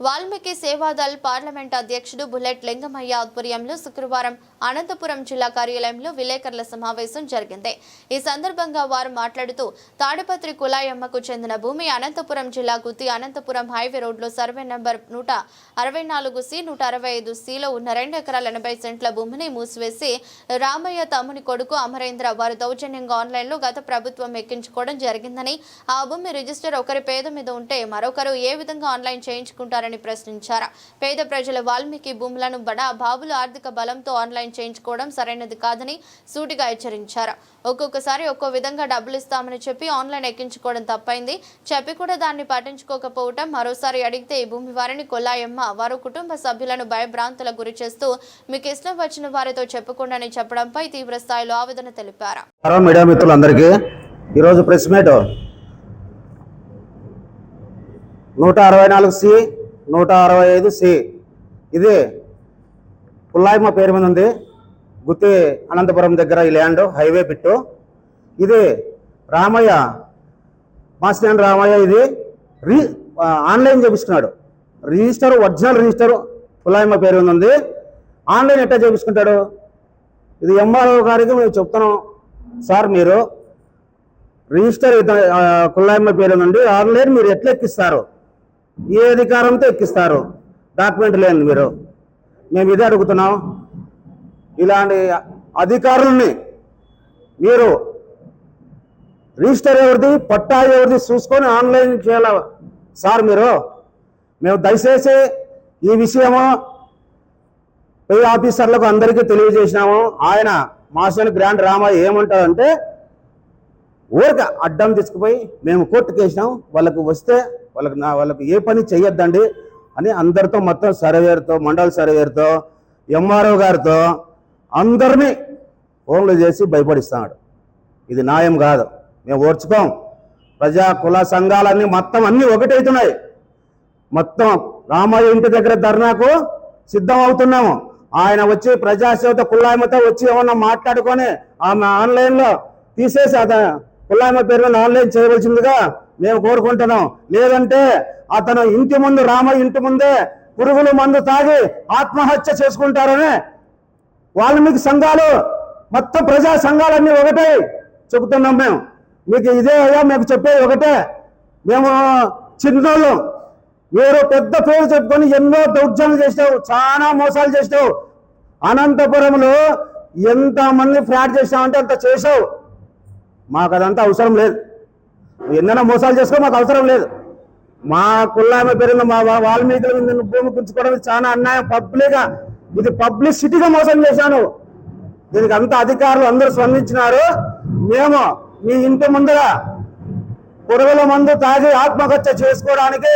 Valmiki Sevadal parliament అధ్యక్షుడు bullet Lingamayya ఆధ్వర్యంలో శుక్రవారం అనంతపురం జిల్లా కార్యాలయంలో విలేకరుల సమావేశం జరిగింది. ఈ సందర్భంగా వారు మాట్లాడుతూ తాడిపత్రి కులాయమ్మకు చెందిన భూమి అనంతపురం జిల్లా గుత్తి అనంతపురం హైవే రోడ్లో సర్వే నంబర్ నూట అరవై నాలుగు సి నూట అరవై ఐదు సిలో ఉన్న రెండు ఎకరాల ఎనభై సెంట్ల భూమిని మూసివేసి రామయ్య తమ్ముని కొడుకు అమరేంద్ర వారు దౌర్జన్యంగా ఆన్లైన్లో గత ప్రభుత్వం ఎక్కించుకోవడం జరిగిందని ఆ భూమి రిజిస్టర్ ఒకరి పేద మీద ఉంటే మరొకరు ఏ విధంగా ఆన్లైన్ చేయించుకుంటారని ప్రశ్నించారు. పేద ప్రజల వాల్మీకి భూములను బడా బాబులు ఆర్థిక బలంతో ఆన్లైన్ చేయించుకోవడం సరైనది కాదని సూటిగా హెచ్చరించారు. ఒక్కొక్కసారి ఒక్కో విధంగా డబ్బులు ఇస్తామని చెప్పి ఆన్లైన్ ఎక్కించుకోవడం తప్పైంది. చెప్పి కూడా దాన్ని పట్టించుకోకపోవటం మరోసారి అడిగితే ఈ భూమి వారిని కొల్లాయమ్మ వారు కుటుంబ సభ్యులను భయభ్రాంతుల గురి చేస్తూ మీకు ఇష్టం వచ్చిన వారితో చెప్పకుండానే చెప్పడంపై తీవ్ర స్థాయిలో ఆవేదన తెలిపారు. హలో మీడియా మిత్రులందరికీ. ఈరోజు ప్రెస్ మీట్. నూట అరవై నాలుగు సి నూట అరవై ఐదు సి. ఇది పుల్లాయమ్మ పేరు మీద ఉంది. గుత్తి అనంతపురం దగ్గర ఈ ల్యాండ్ హైవే పిట్టు. ఇది రామయ్య మాస్టర్ రామయ్య ఇది రీ ఆన్లైన్ చేపించుకున్నాడు రిజిస్టర్ ఒరిజినల్ రిజిస్టర్ పుల్లాయమ్మ పేరు మీద ఉంది. ఆన్లైన్ ఎట్టా చేపించుకుంటాడు ఇది ఎంఆర్ఓ గారికి మేము చెప్తున్నాం. సార్ మీరు రిజిస్టర్ కుల్లాయమ్మ పేరు నుండి ఆన్లైన్ మీరు ఎట్లా ఎక్కిస్తారు? ఏ అధికారంతో ఎక్కిస్తారు? డాక్యుమెంట్ లేని మీరు. మేము ఇదే అడుగుతున్నాం. ఇలాంటి అధికారుల్ని మీరు రిజిస్టర్ ఎవరిది పట్టా ఎవరిది చూసుకొని ఆన్లైన్ చేయాల సార్ మీరు? మేము దయచేసి ఈ విషయము పై ఆఫీసర్లకు అందరికీ తెలియజేసినాము. ఆయన మాస్టర్ గ్రాండ్ రామయ్య ఏమంటాడంటే ఊరిక అడ్డం తీసుకుపోయి మేము కోర్టుకేసినాం. వాళ్ళకు వస్తే వాళ్ళకి నా వాళ్ళకి ఏ పని చేయొద్దండి అని అందరితో మొత్తం సర్వేర్తో మండల సర్వేర్తో ఎంఆర్ఓ గారితో అందరినీ ఫోన్లు చేసి భయపడిస్తున్నాడు. ఇది న్యాయం కాదు. మేము ఓర్చుకోం. ప్రజా కుల సంఘాలన్నీ మొత్తం అన్నీ ఒకటవుతున్నాయి మొత్తం రామయ్య ఇంటి దగ్గర ధర్నాకు సిద్ధం అవుతున్నాము ఆయన వచ్చి ప్రజాసేవత కుల్లాయమతో వచ్చి ఏమన్నా మాట్లాడుకొని ఆమె ఆన్లైన్లో తీసేసి అతను కుల్లాయమ పేరు ఆన్లైన్ చేయవలసిందిగా మేము కోరుకుంటున్నాం. లేదంటే అతను ఇంటి ముందు రామ ఇంటి ముందే పురుగుల మందు తాగి ఆత్మహత్య చేసుకుంటారని వాల్మీకి సంఘాలు మొత్తం ప్రజా సంఘాలన్నీ ఒకటే చెబుతున్నాం మేము. మీకు ఇదే అయ్యా మీకు చెప్పేది ఒకటే. మేము చిన్నోళ్ళు మీరు పెద్ద పేరు చెప్పుకొని ఎన్నో దౌర్జన్యం చేసావు చాలా మోసాలు చేసావు అనంతపురంలో ఎంతమంది ఫ్రాడ్ చేసినావంటే అంత చేసావు మాకు అదంతా అవసరం లేదు. ఎన్నైనా మోసాలు చేసుకో మాకు అవసరం లేదు. మా కుల్లామె పేరున మా వాల్మీకుల మీద భూమి పుంచుకోవడం చాలా అన్యాయం. పబ్లిక్ ఇది పబ్లిసిటీగా మోసం చేశాను. దీనికి అంత అధికారులు అందరూ స్పందించినారు. మేము మీ ఇంటి ముందర పురుగుల మందు తాగి ఆత్మహత్య చేసుకోవడానికి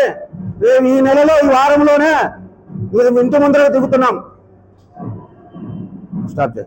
మేము ఈ నెలలో ఈ వారంలోనే మీరు ఇంటి ముందర దిగుతున్నాం. స్టార్ట్ చేయి.